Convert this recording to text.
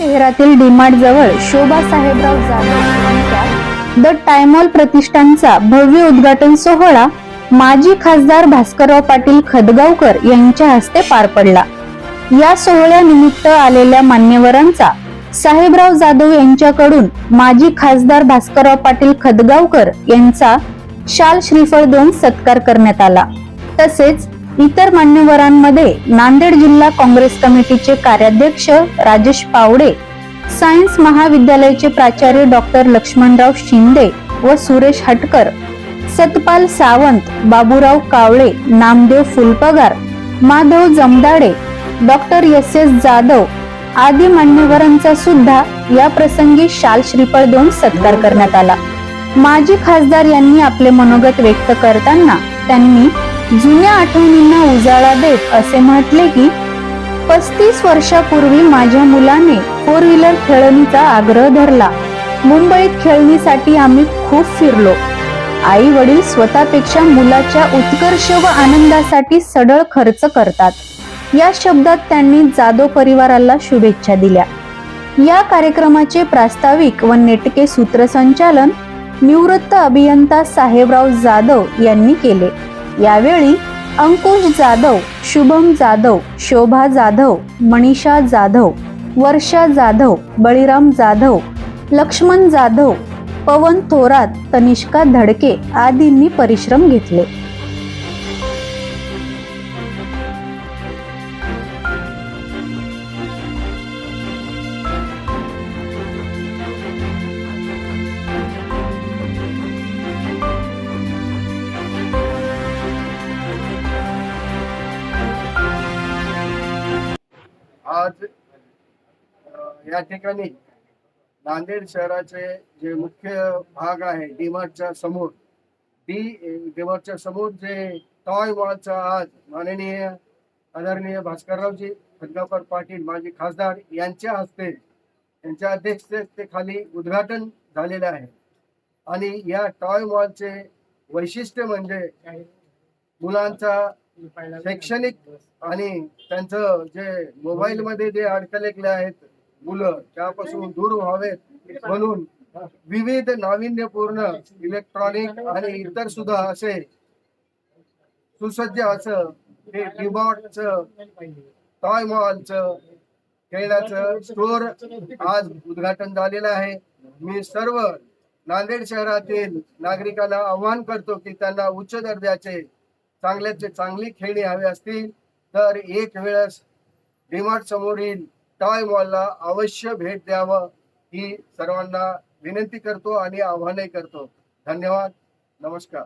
शहरातील डीमार्ट जवळ शोभा साहेबराव जाधव द टायमॉल प्रतिष्ठानचा भव्य उद्घाटन सोहळा माजी खासदार भास्करराव पाटील खदगावकर यांच्या हस्ते पार पडला. या सोहळ्यानिमित्त आलेल्या मान्यवरांचा साहेबराव जाधव यांच्याकडून माजी खासदार भास्करराव पाटील खदगावकर यांचा शाल श्रीफळ देऊन सत्कार करण्यात आला. तसेच इतर मान्यवरांमध्ये नांदेड जिल्हा काँग्रेस कमिटीचे कार्याध्यक्ष राजेश पावडे सायन्स महाविद्यालयाचे प्राचार्य डॉक्टर लक्ष्मणराव शिंदे व Suresh Hatkar Satpal Sawant Baburao Kawale Namdev Phulpagar Madhav Jamdade doctor S S Jadhav आदी मान्यवरांचा सुद्धा या प्रसंगी शाल श्रीफळ देऊन सत्कार करण्यात आला. माजी खासदार यांनी आपले मनोगत व्यक्त करताना त्यांनी जुन्या आठवणींना उजाळा देत असे म्हटले की पस्तीस वर्षापूर्वी माझ्या मुलाने फोर व्हीलर खेळणीचा आग्रह धरला. मुंबईत खेळणीसाठी आम्ही खूप फिरलो. आई वडील स्वतःपेक्षा मुलाच्या उत्कर्ष व आनंदासाठी सडळ खर्च करतात. या शब्दात त्यांनी जाधव परिवाराला शुभेच्छा दिल्या. या कार्यक्रमाचे प्रास्ताविक व नेटके सूत्रसंचालन निवृत्त अभियंता साहेबराव जाधव यांनी केले. यावेळी अंकुश जाधव शुभम जाधव शोभा जाधव मनीषा जाधव वर्षा जाधव बळीराम जाधव लक्ष्मण जाधव पवन थोरात तनिष्का धडके आदींनी परिश्रम घेतले. आज या ठिकाणी नांदेड शहराचे जे मुख्य भाग आहे डीमार्टच्या समोर डी डीमार्टच्या समोर जे टॉय मॉलचा आज माननीय आदरणीय भास्कररावजी खदगापर पाटील माजी खासदार यांच्या हस्ते यांच्या अध्यक्षतेखाली उद्घाटन झालेलं आहे. आणि या टॉय मॉलचे वैशिष्ट्य म्हणजे मुलांचा शैक्षणिक आणि त्यांचं जे मोबाईल मध्ये जे अडकलेले आहेत मुलं त्यापासून दूर व्हावेत म्हणून विविध नाविन्यपूर्ण इलेक्ट्रॉनिक आणि इतर सुद्धा असे सुसज्ज असं हे डिबॉटचं टॉय मॉलचं खेळण्याचं स्टोअर आज उद्घाटन झालेलं आहे. मी सर्व नांदेड शहरातील नागरिकांना आव्हान करतो की त्यांना उच्च दर्जाचे चांगल्याचे चांगली खेळणी हवी असतील तर एक वेळेस डीमार्ट समोरील टॉय मॉलला अवश्य भेट द्यावं. ही सर्वांना विनंती करतो आणि आव्हानही करतो. धन्यवाद. नमस्कार.